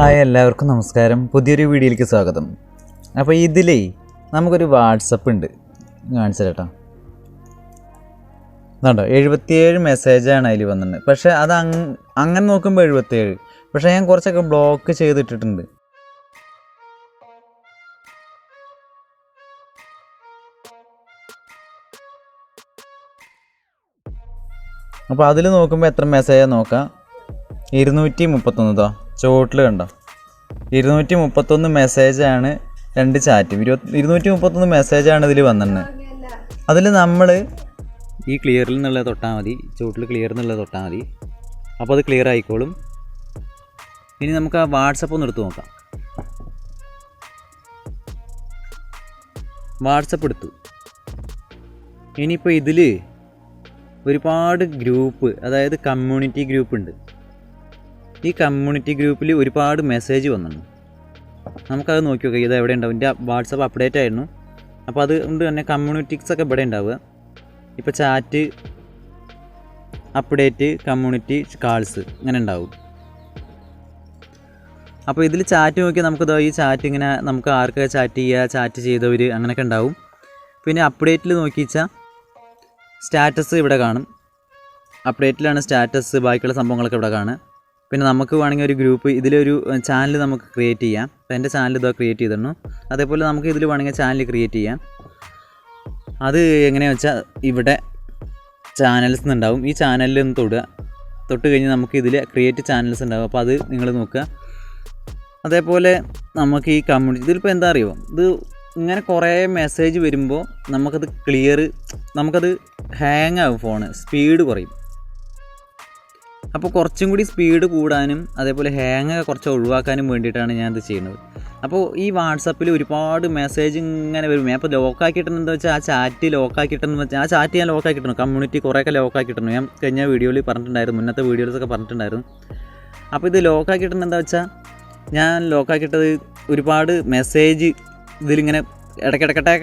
Hi എല്ലാവർക്കും നമസ്കാരം. പുതിയൊരു വീഡിയോയിലേക്ക് സ്വാഗതം. അപ്പോൾ ഇതിലേ നമുക്കൊരു വാട്സപ്പ് ഉണ്ട്. കാണിച്ചു കേട്ടോ കണ്ടോ എഴുപത്തിയേഴ് മെസ്സേജാണ് അതിൽ വന്നിട്ടുണ്ട്. പക്ഷേ അത് അങ് അങ്ങനെ നോക്കുമ്പോൾ എഴുപത്തിയേഴ്. പക്ഷേ ഞാൻ കുറച്ചൊക്കെ ബ്ലോക്ക് ചെയ്തിട്ടിട്ടുണ്ട്. അപ്പോൾ അതിൽ നോക്കുമ്പോൾ എത്ര മെസ്സേജാണ് നോക്കാം? ഇരുന്നൂറ്റി മുപ്പത്തൊന്ന് ഇതോ ചോട്ടിൽ കണ്ടോ? ഇരുന്നൂറ്റി മുപ്പത്തൊന്ന് മെസ്സേജാണ് രണ്ട് ചാറ്റും ഇരുപത്തി ഇരുന്നൂറ്റി മുപ്പത്തൊന്ന് മെസ്സേജാണ് ഇതിൽ വന്നിട്ടുണ്ട് അതിൽ നമ്മൾ ഈ ക്ലിയറിൽ നിന്നുള്ളത് തൊട്ടാൽ മതി ചോട്ടിൽ ക്ലിയർ എന്നുള്ളത് തൊട്ടാൽ മതി. അപ്പോൾ അത് ക്ലിയർ ആയിക്കോളും. ഇനി നമുക്ക് ആ വാട്സപ്പ് ഒന്ന് എടുത്ത് നോക്കാം. വാട്സപ്പ് എടുത്തു. ഇനിയിപ്പോൾ ഇതിൽ ഒരുപാട് ഗ്രൂപ്പ് അതായത് കമ്മ്യൂണിറ്റി ഗ്രൂപ്പ് ഉണ്ട്. ഈ കമ്മ്യൂണിറ്റി ഗ്രൂപ്പിൽ ഒരുപാട് മെസ്സേജ് വന്നിട്ടുണ്ട്. നമുക്കത് നോക്കി നോക്കാം. ഇത് എവിടെ ഉണ്ടാവും? എന്റെ വാട്സപ്പ് അപ്ഡേറ്റ് ആയിരുന്നു. അപ്പോൾ അതുകൊണ്ട് തന്നെ കമ്മ്യൂണിറ്റീസ് ഒക്കെ ഇവിടെ ഉണ്ടാവുക. ഇപ്പോൾ ചാറ്റ് അപ്ഡേറ്റ് കമ്മ്യൂണിറ്റി കാൾസ് ഇങ്ങനെ ഉണ്ടാവും. അപ്പോൾ ഇതിൽ ചാറ്റ് നോക്കിയാൽ നമുക്കിതോ ഈ ചാറ്റ് ഇങ്ങനെ നമുക്ക് ആർക്കൊക്കെ ചാറ്റ് ചെയ്യുക ചാറ്റ് ചെയ്തവർ അങ്ങനെയൊക്കെ ഉണ്ടാവും. പിന്നെ അപ്ഡേറ്റിൽ നോക്കിച്ചാൽ സ്റ്റാറ്റസ് ഇവിടെ കാണും. അപ്ഡേറ്റിലാണ് സ്റ്റാറ്റസ് ബാക്കിയുള്ള സംഭവങ്ങളൊക്കെ ഇവിടെ കാണുക. പിന്നെ നമുക്ക് വേണമെങ്കിൽ ഒരു ഗ്രൂപ്പ് ഇതിലൊരു ചാനൽ നമുക്ക് ക്രിയേറ്റ് ചെയ്യാം. അപ്പോൾ എന്റെ ചാനൽ ഇതാ ക്രിയേറ്റ് ചെയ്തിരുന്നു. അതേപോലെ നമുക്ക് ഇതിൽ വേണമെങ്കിൽ ചാനൽ ക്രിയേറ്റ് ചെയ്യാം. അത് എങ്ങനെയാണെന്ന് വെച്ചാൽ ഇവിടെ ചാനൽസ് ഉണ്ടാവും ഈ ചാനലിൽ ഒന്ന് തൊടുക. തൊട്ട് കഴിഞ്ഞ് നമുക്ക് ഇതിൽ ക്രിയേറ്റ് ചാനൽസ് ഉണ്ടാവും. അപ്പോൾ അത് നിങ്ങൾ നോക്കുക. അതേപോലെ നമുക്ക് ഈ കമ്മ്യൂണിറ്റി ഇതിലിപ്പോൾ എന്താ അറിയുമോ ഇത് ഇങ്ങനെ കുറേ മെസ്സേജ് വരുമ്പോൾ നമുക്കത് ക്ലിയർ നമുക്കത് ഹാങ് ആവും ഫോണ് സ്പീഡ് കുറയും. അപ്പോൾ കുറച്ചും കൂടി സ്പീഡ് കൂടാനും അതേപോലെ ഹാങ് കുറച്ച് ഒഴിവാക്കാനും വേണ്ടിയിട്ടാണ് ഞാൻ ഇത് ചെയ്യുന്നത്. അപ്പോൾ ഈ വാട്സപ്പിൽ ഒരുപാട് മെസ്സേജ് ഇങ്ങനെ വരും. ഞാൻ ഇപ്പോൾ ലോക്കാക്കിയിട്ടെന്ന് വെച്ചാൽ ആ ചാറ്റ് ലോക്കാക്കിയിട്ടെന്ന് വെച്ചാൽ ആ ചാറ്റ് ഞാൻ ലോക്കാക്കിയിട്ടുണ്ട് കമ്മ്യൂണിറ്റി കുറേയൊക്കെ ലോക്കാക്കിയിട്ടുണ്ട് ഞാൻ കഴിഞ്ഞ വീഡിയോയിൽ പറഞ്ഞിട്ടുണ്ടായിരുന്നു മുന്നത്തെ വീഡിയോസൊക്കെ പറഞ്ഞിട്ടുണ്ടായിരുന്നു. അപ്പോൾ ഇത് ലോക്കാക്കിയിട്ടെന്ന് എന്താ വെച്ചാൽ ഞാൻ ലോക്കാക്കിയിട്ടത് ഒരുപാട് മെസ്സേജ് ഇതിലിങ്ങനെ ഇടയ്ക്കിടക്കട്ടെ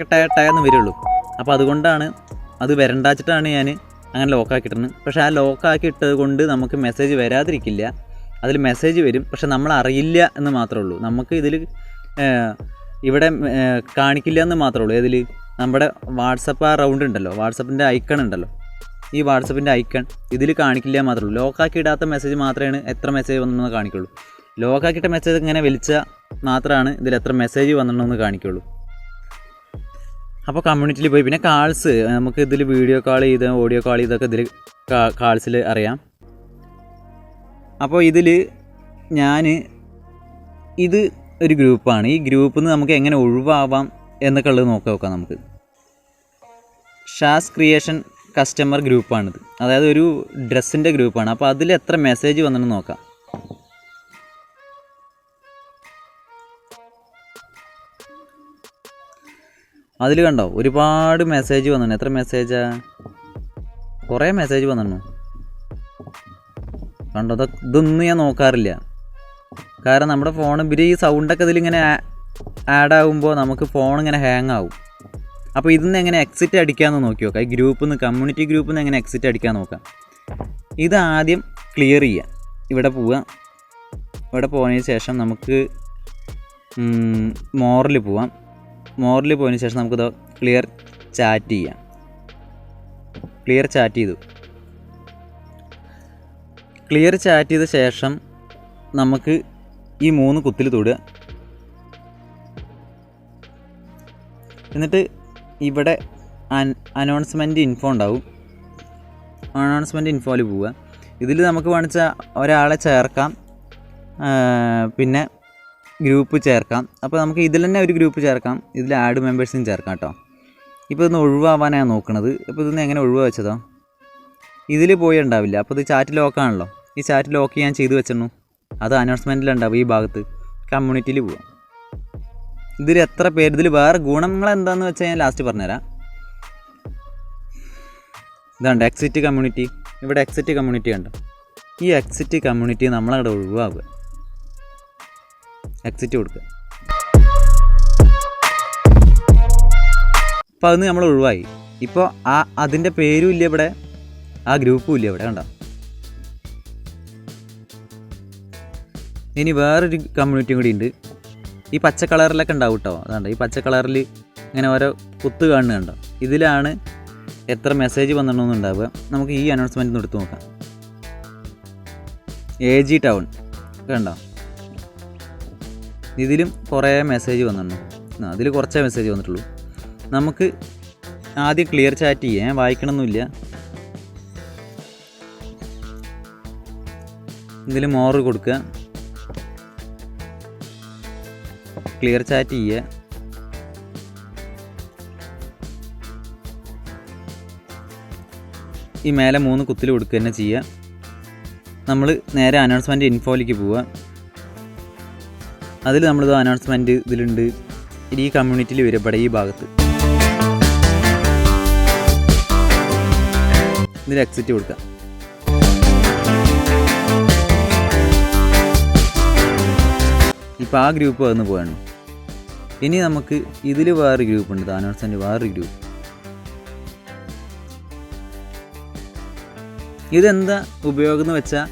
വരുള്ളൂ. അപ്പോൾ അതുകൊണ്ടാണ് അത് വരണ്ടാച്ചിട്ടാണ് ഞാൻ അങ്ങനെ ലോക്കാക്കിയിട്ടുണ്ട് പക്ഷേ ആ ലോക്കാക്കി ഇട്ടത് കൊണ്ട് നമുക്ക് മെസ്സേജ് വരാതിരിക്കില്ല. അതിൽ മെസ്സേജ് വരും. പക്ഷെ നമ്മൾ അറിയില്ല എന്ന് മാത്രമേ ഉള്ളൂ. നമുക്ക് ഇതിൽ ഇവിടെ കാണിക്കില്ല എന്ന് മാത്രമേ ഉള്ളൂ. ഇതിൽ നമ്മുടെ വാട്സപ്പ് ആ റൗണ്ട് ഉണ്ടല്ലോ. വാട്സപ്പിന്റെ ഐക്കൺ ഉണ്ടല്ലോ. ഈ വാട്സപ്പിന്റെ ഐക്കൺ ഇതിൽ കാണിക്കില്ല മാത്രമേ ഉള്ളൂ. ലോക്കാക്കി ഇടാത്ത മെസ്സേജ് മാത്രമേ എത്ര മെസ്സേജ് വന്നെന്ന് കാണിക്കുള്ളൂ. ലോക്കാക്കിയിട്ട മെസ്സേജ് ഇങ്ങനെ വലിച്ച മാത്രമാണ് ഇതിൽ എത്ര മെസ്സേജ് വന്നിട്ടുണ്ടെന്ന് കാണിക്കുള്ളൂ. അപ്പോൾ കമ്മ്യൂണിറ്റിയിൽ പോയി. പിന്നെ കാൾസ് നമുക്ക് ഇതിൽ വീഡിയോ കോൾ ചെയ്ത് ഓഡിയോ കോൾ ചെയ്തൊക്കെ ഇതിൽ കാൾസിൽ അറിയാം. അപ്പോൾ ഇതിൽ ഞാൻ ഇത് ഒരു ഗ്രൂപ്പാണ് ഈ ഗ്രൂപ്പിൽ നിന്ന് നമുക്ക് എങ്ങനെ ഒഴിവാവാം എന്നൊക്കെ ഉള്ളത് നോക്കാം നോക്കാം നമുക്ക്. ഷാസ് ക്രിയേഷൻ കസ്റ്റമർ ഗ്രൂപ്പാണിത് അതായത് ഒരു ഡ്രസ്സിന്റെ ഗ്രൂപ്പാണ് അപ്പോൾ അതിൽ എത്ര മെസ്സേജ് വന്നിട്ട് നോക്കാം. അതിൽ കണ്ടോ? ഒരുപാട് മെസ്സേജ് വന്നു എത്ര മെസ്സേജാ കുറേ മെസ്സേജ് വന്നു കണ്ടോ? ഇതൊ- ഇതൊന്നും ഞാൻ നോക്കാറില്ല. കാരണം നമ്മുടെ ഫോൺ ഇവർ ഈ സൗണ്ടൊക്കെ ഇതിലിങ്ങനെ ആഡ് ആകുമ്പോൾ നമുക്ക് ഫോൺ ഇങ്ങനെ ഹാങ് ആവും. അപ്പോൾ ഇതിൽ നിന്ന് എങ്ങനെ എക്സിറ്റ് അടിക്കാമെന്ന് നോക്കി നോക്കാം. ഈ ഗ്രൂപ്പിൽ നിന്ന് കമ്മ്യൂണിറ്റി ഗ്രൂപ്പിൽ നിന്ന് എങ്ങനെ എക്സിറ്റ് അടിക്കാൻ നോക്കാം. ഇത് ആദ്യം ക്ലിയർ ചെയ്യാം. ഇവിടെ പോവുക ഇവിടെ പോയതിന് ശേഷം നമുക്ക് മോറിൽ പോവാം. മോറിൽ പോയതിന് ശേഷം നമുക്കിത് ക്ലിയർ ചാറ്റ് ചെയ്യാം. ക്ലിയർ ചാറ്റ് ചെയ്തു. ക്ലിയർ ചാറ്റ് ചെയ്ത ശേഷം നമുക്ക് ഈ മൂന്ന് കുത്തിൽ തൊടുക. എന്നിട്ട് ഇവിടെ അനൗൺസ്മെന്റ് ഇൻഫോ ഉണ്ടാവും. അനൗൺസ്മെന്റ് ഇൻഫോയിൽ പോവുക. ഇതിൽ നമുക്ക് വേണിച്ചാൽ ഒരാളെ ചേർക്കാം. പിന്നെ ഗ്രൂപ്പ് ചേർക്കാം. അപ്പോൾ നമുക്ക് ഇതിൽ തന്നെ ഒരു ഗ്രൂപ്പ് ചേർക്കാം. ഇതിൽ ആഡ് മെമ്പേഴ്സും ചേർക്കാം കേട്ടോ ഇപ്പോൾ ഇതൊന്ന് ഒഴിവാവാനാണ് നോക്കുന്നത് അപ്പോൾ ഇതൊന്ന് എങ്ങനെ ഒഴിവാ വെച്ചതോ ഇതിൽ പോയി ഉണ്ടാവില്ല അപ്പോൾ ഇത് ചാറ്റ് ലോക്കാണല്ലോ ഈ ചാറ്റ് ലോക്ക് ഞാൻ ചെയ്ത് വെച്ചിരുന്നു അത് അനൗൺസ്മെന്റിലുണ്ടാവും ഈ ഭാഗത്ത്. കമ്മ്യൂണിറ്റിയിൽ പോവാം. ഇതിൽ എത്ര പേര്? ഇതിൽ വേറെ ഗുണങ്ങൾ എന്താണെന്ന് വെച്ചാൽ ഞാൻ ലാസ്റ്റ് പറഞ്ഞുതരാം. ഇതുണ്ട് എക്സിറ്റ് കമ്മ്യൂണിറ്റി ഇവിടെ എക്സിറ്റ് കമ്മ്യൂണിറ്റി ഉണ്ട് ഈ എക്സിറ്റ് കമ്മ്യൂണിറ്റി നമ്മളവിടെ ഒഴിവാക്കുക. എക്സിറ്റ് കൊടുക്കുക. അപ്പോൾ അതിന് നമ്മൾ ഒഴിവായി. ഇപ്പോൾ ആ അതിന്റെ പേരും ഇല്ല ഇവിടെ. ആ ഗ്രൂപ്പും ഇല്ല ഇവിടെ കണ്ടോ? ഇനി വേറൊരു കമ്മ്യൂണിറ്റിയും കൂടി ഉണ്ട് ഈ പച്ച കളറിലൊക്കെ ഉണ്ടാവും കേട്ടോ അതുകൊണ്ട് ഈ പച്ച കളറിൽ ഇങ്ങനെ ഓരോ കുത്ത് കണ്ടോ? ഇതിലാണ് എത്ര മെസ്സേജ് വന്നിട്ടുണ്ടാവുക നമുക്ക് ഈ അനൗൺസ്മെന്റ് ഒന്ന് എടുത്ത് നോക്കാം. എ ജി ടൗൺ കണ്ടോ? ഇതിലും കുറേ മെസ്സേജ് വന്നിട്ടുണ്ട്. അതിൽ കുറച്ചേ മെസ്സേജ് വന്നിട്ടുള്ളൂ. നമുക്ക് ആദ്യം ക്ലിയർ ചാറ്റ് ചെയ്യാം. വായിക്കണമെന്നില്ല ഇതിൽ മോറ് കൊടുക്കുക. ക്ലിയർ ചാറ്റ് ചെയ്യുക. ഈ മേലെ മൂന്ന് കുത്തിൽ കൊടുക്കുക തന്നെ ചെയ്യുക. നമ്മൾ നേരെ അനൗൺസ്മെന്റ് ഇൻഫോയിലേക്ക് പോവുക. അതിൽ നമ്മളിത് അനൗൺസ്മെന്റ് ഇതിലുണ്ട്. ഈ കമ്മ്യൂണിറ്റിയിൽ വരും ഇവിടെ ഈ ഭാഗത്ത്. ഇതിൽ എക്സിറ്റ് കൊടുക്കാം. ഇപ്പോൾ ആ ഗ്രൂപ്പ് വന്ന് പോകണം ഇനി നമുക്ക് ഇതിൽ വേറൊരു ഗ്രൂപ്പ് ഉണ്ട്. അനൗൺസ്മെന്റ് വേറൊരു ഗ്രൂപ്പ് ഇതെന്താ ഉപയോഗം എന്ന് വെച്ചാൽ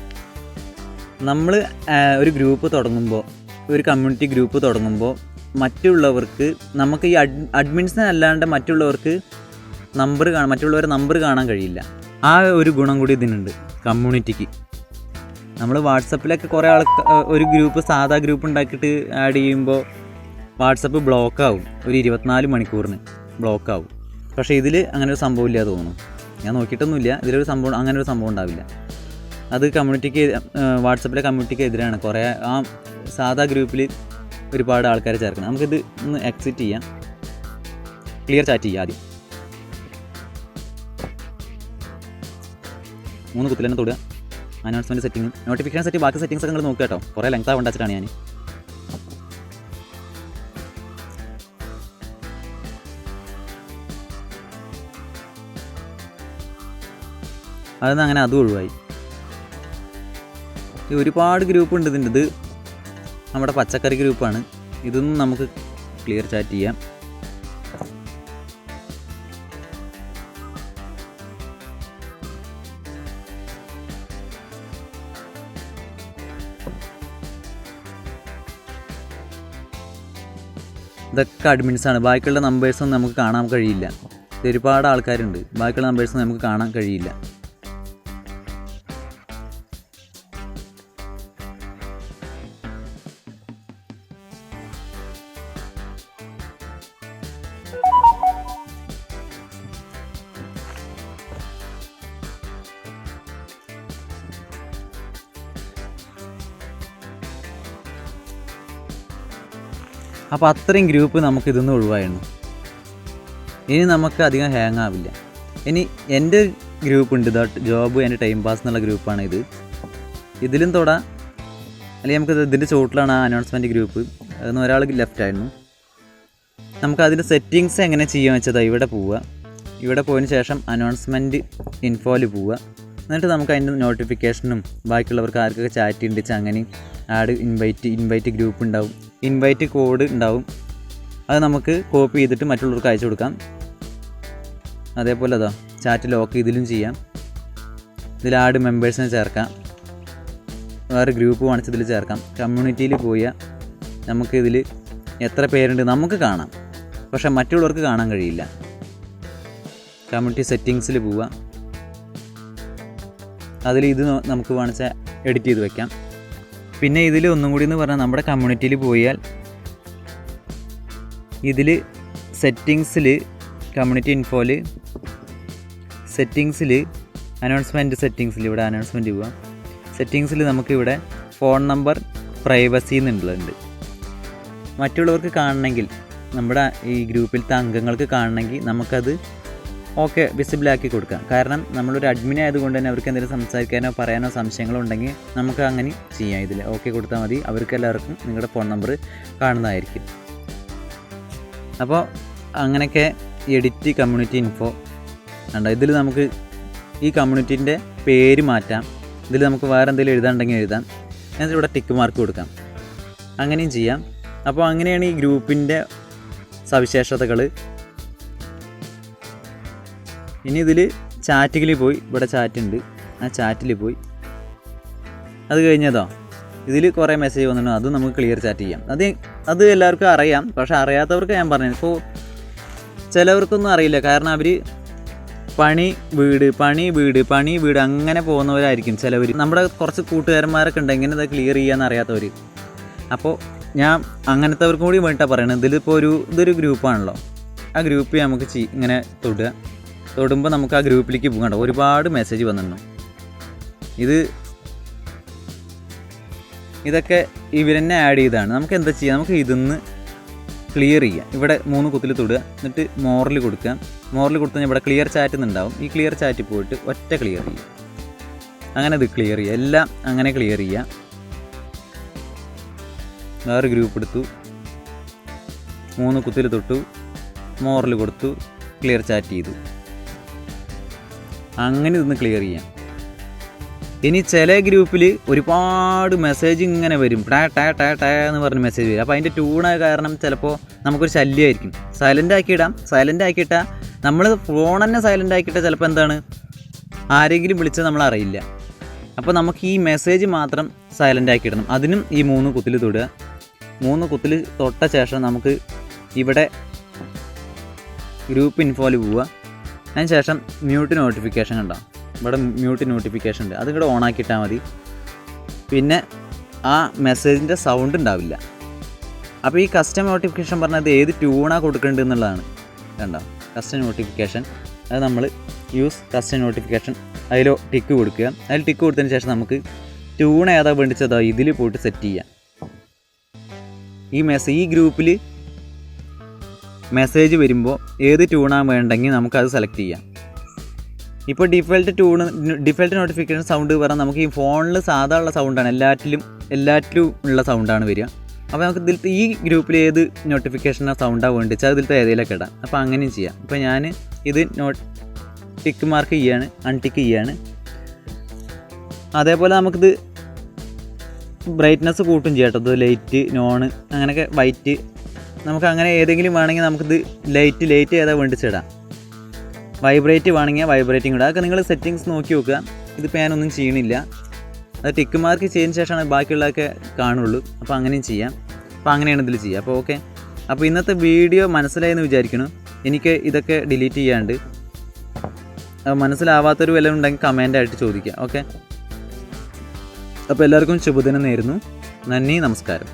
നമ്മൾ ഒരു ഗ്രൂപ്പ് തുടങ്ങുമ്പോൾ ഒരു കമ്മ്യൂണിറ്റി ഗ്രൂപ്പ് തുടങ്ങുമ്പോൾ മറ്റുള്ളവർക്ക് നമുക്ക് ഈ അഡ് അഡ്മിൻസിനെ അല്ലാണ്ട് മറ്റുള്ളവർക്ക് നമ്പർ കാണാൻ മറ്റുള്ളവരെ നമ്പർ കാണാൻ കഴിയില്ല. ആ ഒരു ഗുണം കൂടി ഇതിനുണ്ട് കമ്മ്യൂണിറ്റിക്ക് നമ്മൾ വാട്സപ്പിലൊക്കെ കുറേ ആൾ ഒരു ഗ്രൂപ്പ് സാധാ ഗ്രൂപ്പ് ഉണ്ടാക്കിയിട്ട് ആഡ് ചെയ്യുമ്പോൾ വാട്സപ്പ് ബ്ലോക്ക് ആവും. ഒരു ഇരുപത്തിനാല് മണിക്കൂറിന് ബ്ലോക്ക് ആവും. പക്ഷേ ഇതിൽ അങ്ങനെ ഒരു സംഭവം ഇല്ല തോന്നുന്നു. ഞാൻ നോക്കിയിട്ടൊന്നുമില്ല. ഇതിലൊരു സംഭവം അങ്ങനെ ഒരു സംഭവം ഉണ്ടാവില്ല. അത് കമ്മ്യൂണിറ്റിക്ക് വാട്സപ്പിലെ കമ്മ്യൂണിറ്റിക്ക് എതിരാണ്. കുറേ ആ സാധാ ഗ്രൂപ്പിൽ ഒരുപാട് ആൾക്കാരെ ചേർക്കണം. നമുക്കിത് ഒന്ന് എക്സിറ്റ് ചെയ്യാം. ക്ലിയർ ചാറ്റ് ചെയ്യാം ആദ്യം. മൂന്ന് കുത്തിൽ തന്നെ തൊടുക. അനൗൺസ്മെന്റ് സെറ്റിംഗ് നോട്ടിഫിക്കേഷൻ സെറ്റ് ബാക്കി സെറ്റിംഗ്സ് ഒക്കെ നിങ്ങൾ നോക്കുക കേട്ടോ കുറേ ലെങ്ത് ആവേണ്ട വെച്ചിട്ടാണ് ഞാൻ അതൊന്നും അങ്ങനെ അതും ഒഴിവായി. ഒരുപാട് ഗ്രൂപ്പ് ഉണ്ട് ഇതിന്റെ. ഇത് നമ്മുടെ പച്ചക്കറി ഗ്രൂപ്പാണ് ഇതൊന്നും നമുക്ക് ക്ലിയർ ചാറ്റ് ചെയ്യാം. ഇതൊക്കെ അഡ്മിൻസാണ് ബാക്കിയുള്ള നമ്പേഴ്സൊന്നും നമുക്ക് കാണാൻ കഴിയില്ല. ഒരുപാട് ആൾക്കാരുണ്ട്. ബാക്കിയുള്ള നമ്പേഴ്സൊന്നും നമുക്ക് കാണാൻ കഴിയില്ല. അപ്പോൾ അത്രയും ഗ്രൂപ്പ് നമുക്ക് ഇതൊന്നും ഒഴിവായിരുന്നു. ഇനി നമുക്ക് അധികം ഹാങ് ആവില്ല. ഇനി എന്റെ ഗ്രൂപ്പ് ഉണ്ട് ഇതാ ജോബ് എന്റെ ടൈം പാസ് എന്നുള്ള ഗ്രൂപ്പാണ് ഇത്. ഇതിലും തൊടാ. അല്ലെങ്കിൽ നമുക്ക് ഇതിന്റെ ചോട്ടിലാണ് ആ അനൗൺസ്മെന്റ് ഗ്രൂപ്പ് അതൊന്ന് ഒരാൾ ലെഫ്റ്റ് ആയിരുന്നു. നമുക്ക് അതിന്റെ സെറ്റിങ്സ് എങ്ങനെ ചെയ്യാന്ന് വെച്ചാൽ ഇവിടെ പോവുക. ഇവിടെ പോയതിന് ശേഷം അനൗൺസ്മെന്റ് ഇൻഫോയിൽ പോവുക. എന്നിട്ട് നമുക്ക് അതിന്റെ നോട്ടിഫിക്കേഷനും ബാക്കിയുള്ളവർക്ക് ആർക്കൊക്കെ ചാറ്റ് ഉണ്ട് അങ്ങനെ ആഡ് ഇൻവൈറ്റ് ഇൻവൈറ്റ് ഗ്രൂപ്പ് ഉണ്ടാവും. ഇൻവൈറ്റ് കോഡ് ഉണ്ടാവും. അത് നമുക്ക് കോപ്പി ചെയ്തിട്ട് മറ്റുള്ളവർക്ക് അയച്ചു കൊടുക്കാം. അതേപോലെ അതാ ചാറ്റ് ലോക്ക് ഇതിലും ചെയ്യാം. ഇതിൽ ആഡ് മെമ്പേഴ്സിനെ ചേർക്കാം. വേറെ ഗ്രൂപ്പ് കാണിച്ച് ഇതിൽ ചേർക്കാം. കമ്മ്യൂണിറ്റിയിൽ പോയാൽ നമുക്ക് ഇതിൽ എത്ര പേരുണ്ട് നമുക്ക് കാണാം. പക്ഷേ മറ്റുള്ളവർക്ക് കാണാൻ കഴിയില്ല. കമ്മ്യൂണിറ്റി സെറ്റിങ്സിൽ പോവാം. അതിൽ ഇത് നമുക്ക് വേണിച്ചാൽ എഡിറ്റ് ചെയ്ത് വെക്കാം. പിന്നെ ഇതിൽ ഒന്നും കൂടി എന്ന് പറഞ്ഞാൽ നമ്മുടെ കമ്മ്യൂണിറ്റിയിൽ പോയാൽ ഇതിൽ സെറ്റിങ്സിൽ കമ്മ്യൂണിറ്റി ഇൻഫോയിൽ സെറ്റിങ്സിൽ അനൗൺസ്മെന്റ് സെറ്റിങ്സിൽ ഇവിടെ അനൗൺസ്മെന്റ് പോവാം സെറ്റിങ്സിൽ നമുക്കിവിടെ ഫോൺ നമ്പർ പ്രൈവസി എന്നുള്ളതുണ്ട്. മറ്റുള്ളവർക്ക് കാണണമെങ്കിൽ നമ്മുടെ ഈ ഗ്രൂപ്പിലത്തെ അംഗങ്ങൾക്ക് കാണണമെങ്കിൽ നമുക്കത് ഓക്കെ വിസിബിളാക്കി കൊടുക്കാം കാരണം നമ്മളൊരു അഡ്മിൻ ആയതുകൊണ്ട് തന്നെ അവർക്ക് എന്തെങ്കിലും സംസാരിക്കാനോ പറയാനോ സംശയങ്ങളോ ഉണ്ടെങ്കിൽ നമുക്ക് അങ്ങനെ ചെയ്യാം ഇതിൽ ഓക്കെ കൊടുത്താൽ മതി. അവർക്ക് എല്ലാവർക്കും നിങ്ങളുടെ ഫോൺ നമ്പർ കാണുന്നതായിരിക്കും. അപ്പോൾ അങ്ങനെയൊക്കെ എഡിറ്റ് കമ്മ്യൂണിറ്റി ഇൻഫോ ഉണ്ട് ഇതിൽ നമുക്ക് ഈ കമ്മ്യൂണിറ്റീന്റെ പേര് മാറ്റാം. ഇതിൽ നമുക്ക് വേറെ എന്തെങ്കിലും എഴുതാണ്ടെങ്കിൽ എഴുതാം. എന്നിട്ട് ഇവിടെ ടിക്ക് മാർക്ക് കൊടുക്കാം. അങ്ങനെയും ചെയ്യാം. അപ്പോൾ അങ്ങനെയാണ് ഈ ഗ്രൂപ്പിന്റെ സവിശേഷതകൾ ഇനി ഇതിൽ ചാറ്റുകളിൽ പോയി ഇവിടെ ചാറ്റുണ്ട്. ആ ചാറ്റിൽ പോയി. അത് കഴിഞ്ഞതോ. ഇതിൽ കുറേ മെസ്സേജ് വന്നിട്ടുണ്ട്. അതും നമുക്ക് ക്ലിയർ ചാറ്റ് ചെയ്യാം. അത് അത് എല്ലാവർക്കും അറിയാം. പക്ഷേ അറിയാത്തവർക്ക് ഞാൻ പറഞ്ഞു ഇപ്പോൾ ചിലവർക്കൊന്നും അറിയില്ല. കാരണം അവർ പണി വീട് പണി വീട് പണി വീട് അങ്ങനെ പോകുന്നവരായിരിക്കും ചിലവർ നമ്മുടെ കുറച്ച് കൂട്ടുകാരന്മാരൊക്കെ ഉണ്ട്. എങ്ങനെ ഇത് ക്ലിയർ ചെയ്യാമെന്ന് അറിയാത്തവർ അപ്പോൾ ഞാൻ അങ്ങനത്തെവർക്കും കൂടി വേണ്ടിയിട്ടാണ് പറയുന്നത് ഇതിലിപ്പോൾ ഒരു ഇതൊരു ഗ്രൂപ്പാണല്ലോ ആ ഗ്രൂപ്പ് നമുക്ക് ഇങ്ങനെ തൊടുക. തൊടുമ്പോൾ നമുക്ക് ആ ഗ്രൂപ്പിലേക്ക് പോകണ്ട ഒരുപാട് മെസ്സേജ് വന്നിട്ടുണ്ട്. ഇത് ഇതൊക്കെ ഇവരെന്നെ ആഡ് ചെയ്താണ് നമുക്ക് എന്താ ചെയ്യുക നമുക്ക് ഇതിന്ന് ക്ലിയർ ചെയ്യാം. ഇവിടെ മൂന്ന് കുത്തിൽ തൊടുക. എന്നിട്ട് മോറിൽ കൊടുക്കുക. മോറിൽ കൊടുത്തു ഇവിടെ ക്ലിയർ ചാറ്റ് എന്നുണ്ടാവും ഈ ക്ലിയർ ചാറ്റ് പോയിട്ട് ഒറ്റ ക്ലിയർ ചെയ്യുക അങ്ങനെ ഇത് ക്ലിയർ ചെയ്യുക എല്ലാം അങ്ങനെ ക്ലിയർ ചെയ്യുക വേറെ ഗ്രൂപ്പ് എടുത്തു. മൂന്ന് കുത്തിൽ തൊട്ടു. മോറിൽ കൊടുത്തു. ക്ലിയർ ചാറ്റ് ചെയ്തു. അങ്ങനെ ഇതൊന്ന് ക്ലിയർ ചെയ്യാം. ഇനി ചില ഗ്രൂപ്പിൽ ഒരുപാട് മെസ്സേജ് ഇങ്ങനെ വരും. ടാ ടാ ടാ ടാ എന്ന് പറഞ്ഞ് മെസ്സേജ് വരും. അപ്പോൾ അതിന്റെ ട്യൂണായ കാരണം ചിലപ്പോൾ നമുക്കൊരു ശല്യമായിരിക്കും. സൈലന്റ് ആക്കിയിടാം. സൈലന്റ് ആക്കിയിട്ടാൽ നമ്മൾ ഫോൺ തന്നെ സൈലന്റ് ആക്കിയിട്ടാൽ ചിലപ്പോൾ എന്താണ്? ആരെങ്കിലും വിളിച്ചാൽ നമ്മൾ അറിയില്ല. അപ്പോൾ നമുക്ക് ഈ മെസ്സേജ് മാത്രം സൈലന്റ് ആക്കിയിടണം അതിനും ഈ മൂന്ന് കുത്തിൽ തൊടുക. മൂന്ന് കുത്തിൽ തൊട്ട ശേഷം നമുക്ക് ഇവിടെ ഗ്രൂപ്പ് ഇൻഫോയിൽ പോവുക. അതിന് ശേഷം മ്യൂട്ട് നോട്ടിഫിക്കേഷൻ കണ്ടോ ഇവിടെ മ്യൂട്ട് നോട്ടിഫിക്കേഷൻ ഉണ്ട്. അത് ഇവിടെ ഓണാക്കിയിട്ടാൽ മതി. പിന്നെ ആ മെസ്സേജിന്റെ സൗണ്ട് ഉണ്ടാവില്ല. അപ്പോൾ ഈ കസ്റ്റം നോട്ടിഫിക്കേഷൻ പറഞ്ഞത് ഏത് ട്യൂണാണ് കൊടുക്കേണ്ടത് എന്നുള്ളതാണ്. കണ്ടോ? കസ്റ്റം നോട്ടിഫിക്കേഷൻ അത് നമ്മൾ യൂസ് കസ്റ്റം നോട്ടിഫിക്കേഷൻ അതിൽ ടിക്ക് കൊടുക്കുക. അതിൽ ടിക്ക് കൊടുത്തതിന് ശേഷം നമുക്ക് ട്യൂൺ ഏതാ വേണ്ടിച്ചതോ ഇതിൽ പോയിട്ട് സെറ്റ് ചെയ്യാം. ഈ മെസ്സേജ് ഈ ഗ്രൂപ്പിൽ മെസ്സേജ് വരുമ്പോൾ ഏത് ട്യൂണാണ് വേണ്ടെങ്കിൽ നമുക്കത് സെലക്ട് ചെയ്യാം. ഇപ്പോൾ default tune default notification sound പറഞ്ഞാൽ നമുക്ക് ഈ ഫോണിൽ സാധാ ഉള്ള സൗണ്ടാണ് എല്ലാറ്റിലും എല്ലാറ്റിലും ഉള്ള സൗണ്ടാണ് വരിക. അപ്പോൾ നമുക്ക് ഇതിലത്തെ ഈ ഗ്രൂപ്പിൽ ഏത് നോട്ടിഫിക്കേഷൻ സൗണ്ടാണ് വേണ്ടിച്ചാൽ ഇതിലത്തെ ഏതെങ്കിലുമൊക്കെ ഇടാം. അപ്പോൾ അങ്ങനെയും ചെയ്യാം. അപ്പോൾ ഞാൻ ഇത് നോട്ട് ടിക്ക് മാർക്ക് ചെയ്യാണ് അൺടിക്ക് ചെയ്യാണ്. അതേപോലെ നമുക്കിത് ബ്രൈറ്റ്നസ് കൂട്ടും ചെയ്യാം കേട്ടോ. ഇത് ലൈറ്റ് നോൺ അങ്ങനെയൊക്കെ വൈറ്റ് നമുക്ക് അങ്ങനെ ഏതെങ്കിലും വേണമെങ്കിൽ നമുക്കിത് ലൈറ്റ് ലൈറ്റ് ഏതാ വേണ്ടിച്ചിടാം. വൈബ്രേറ്റ് വേണമെങ്കിൽ വൈബ്രേറ്റിംഗ് ഇടാം. അതൊക്കെ നിങ്ങൾ സെറ്റിങ്സ് നോക്കി നോക്കുക. ഇതിപ്പോൾ ഞാനൊന്നും ചെയ്യണില്ല. അത് ടിക്ക് മാർക്ക് ചെയ്തതിന് ശേഷമാണ് ബാക്കിയുള്ളതൊക്കെ കാണുള്ളൂ. അപ്പോൾ അങ്ങനെയും ചെയ്യാം. അപ്പോൾ അങ്ങനെയാണ് ഇതിൽ ചെയ്യുക. അപ്പോൾ ഓക്കെ അപ്പോൾ ഇന്നത്തെ വീഡിയോ മനസ്സിലായെന്ന് വിചാരിക്കണം എനിക്ക് ഇതൊക്കെ ഡിലീറ്റ് ചെയ്യാണ്ട്. മനസ്സിലാവാത്തൊരു വില ഉണ്ടെങ്കിൽ കമന്റായിട്ട് ചോദിക്കുക. ഓക്കെ അപ്പോൾ എല്ലാവർക്കും ശുഭദിനം നേരുന്നു. നന്ദി നമസ്കാരം.